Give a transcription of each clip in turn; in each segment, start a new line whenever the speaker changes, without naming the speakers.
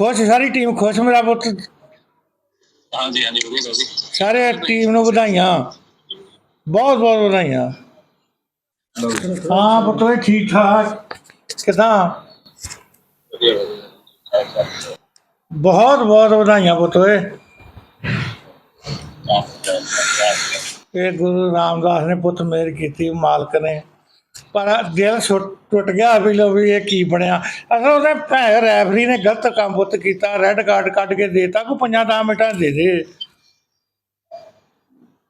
ਖੁਸ਼ ਸਾਰੀ ਟੀਮ ਖੁਸ਼ ਮੇਰਾ ਪੁੱਤ।
ਹਾਂਜੀ ਹਾਂਜੀ ਵਧੀਆ ਸਰ ਜੀ
ਸਾਰੇ ਟੀਮ ਨੂੰ ਵਧਾਈਆਂ। ਬਹੁਤ ਬਹੁਤ ਵਧਾਈਆਂ। ਹਾਂ ਪੁੱਤ ਵੀ ਠੀਕ ਠਾਕ। ਕਿਦਾਂ? ਬਹੁਤ ਬਹੁਤ ਵਧਾਈਆਂ ਪੁੱਤ ਓਏ। ਇਹ ਗੁਰੂ ਰਾਮਦਾਸ ਨੇ ਪੁੱਤ ਮੇਰ ਕੀਤੀ ਮਾਲਕ ਨੇ। ਪਰ ਦਿਲ ਸੁੱਟ- ਟੁੱਟ ਗਿਆ ਵੀ ਲੋ ਵੀ ਇਹ ਕੀ ਬਣਿਆ। ਅਸਲ ਉਹਨੇ ਭੈ ਰੈਫਰੀ ਨੇ ਗਲਤ ਕੰਮ ਪੁੱਤ ਕੀਤਾ ਰੈੱਡ ਕਾਰਡ ਕੱਢ ਕੇ ਦੇਤਾ ਕੋ ਪੰਜਾਂ ਦਸ ਮਿੰਟਾਂ 'ਚ ਦੇ ਦੇ।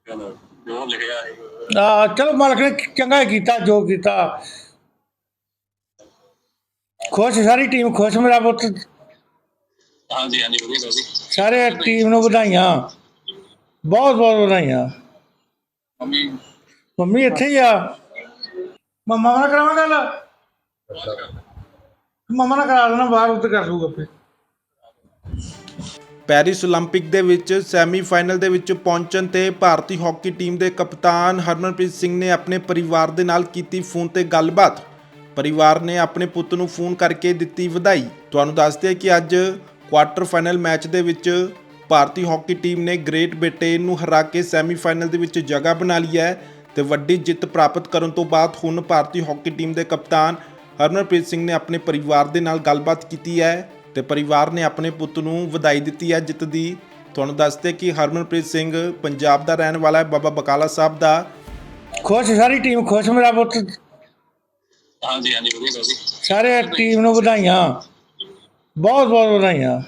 ਚਲੋ ਜੋ ਲਿਖਿਆ ਹੈ
ਆ ਚਲੋ ਮਾਲਕ ਨੇ ਚੰਗਾ ਹੀ ਕੀਤਾ ਜੋ ਕੀਤਾ। ਖੁਸ਼ ਸਾਰੀ ਟੀਮ ਖੁਸ਼ ਮੇਰਾ ਪੁੱਤ।
ਹਾਂਜੀ ਹਾਂਜੀ ਵਧੀਆ
ਸਰ ਟੀਮ ਨੂੰ ਵਧਾਈਆਂ। ਬਹੁਤ ਬਹੁਤ ਵਧਾਈਆਂ।
ਮੰਮੀ।
ਮੰਮੀ ਇੱਥੇ ਹੀ ਆ। ਮੰਮਾ ਨਾਲ ਕਰਾਵਾਂ ਗੱਲ ਮੰਮਾ ਨਾਲ ਕਰਾ ਦੇਣਾ ਬਾਹਰ ਉੱਤੇ ਕਰ ਲੂਗਾ ਆਪੇ
ਪੈਰਿਸ 올림픽 ਦੇ ਵਿੱਚ ਸੈਮੀਫਾਈਨਲ ਦੇ ਵਿੱਚ ਪਹੁੰਚਣ ਤੇ ਭਾਰਤੀ ਹਾਕੀ ਟੀਮ ਦੇ ਕਪਤਾਨ ਹਰਮਨਪ੍ਰੀਤ ਸਿੰਘ ਨੇ ਆਪਣੇ ਪਰਿਵਾਰ ਦੇ ਨਾਲ ਕੀਤੀ ਫੋਨ ਤੇ ਗੱਲਬਾਤ ਪਰਿਵਾਰ ਨੇ ਆਪਣੇ ਪੁੱਤ ਨੂੰ ਫੋਨ ਕਰਕੇ ਦਿੱਤੀ ਵਧਾਈ ਤੁਹਾਨੂੰ ਦੱਸਦੇ ਹਾਂ ਕਿ ਅੱਜ ਕੁਆਟਰ ਫਾਈਨਲ ਮੈਚ ਦੇ ਵਿੱਚ ਭਾਰਤੀ ਹਾਕੀ ਟੀਮ ਨੇ ਗ੍ਰੇਟ ਬ੍ਰਿਟੇਨ ਨੂੰ ਹਰਾ ਕੇ ਸੈਮੀਫਾਈਨਲ ਦੇ ਵਿੱਚ ਜਗ੍ਹਾ ਬਣਾ ਲਈ ਹੈ ਤੇ ਵੱਡੀ ਜਿੱਤ ਪ੍ਰਾਪਤ ਕਰਨ ਤੋਂ ਬਾਅਦ ਹੁਣ ਭਾਰਤੀ ਹਾਕੀ ਟੀਮ ਦੇ ਕਪਤਾਨ ਹਰਮਨਪ੍ਰੀਤ ਸਿੰਘ ਨੇ ਆਪਣੇ ਪਰਿਵਾਰ ਦੇ ਨਾਲ ਗੱਲਬਾਤ ਕੀਤੀ ਹੈ ਤੇ ਪਰਿਵਾਰ ਨੇ ਆਪਣੇ ਪੁੱਤ ਨੂੰ ਵਧਾਈ ਦਿੱਤੀ ਹੈ ਜਿੱਤ ਦੀ। ਤੁਹਾਨੂੰ ਦੱਸਦੇ ਕਿ ਹਰਮਨਪ੍ਰੀਤ ਸਿੰਘ ਪੰਜਾਬ ਦਾ ਰਹਿਣ ਵਾਲਾ ਹੈ। ਬਾਬਾ ਬਕਾਲਾ ਸਾਹਿਬ ਦਾ।
ਖੁਸ਼ ਸਾਰੀ ਟੀਮ ਖੁਸ਼ ਮੇਰਾ ਪੁੱਤ।
ਹਾਂਜੀ ਹਾਂਜੀ ਵਧੀਆ ਸਰ ਜੀ
ਸਾਰੇ ਟੀਮ ਨੂੰ ਵਧਾਈਆਂ। ਬਹੁਤ ਬਹੁਤ ਵਧਾਈਆਂ।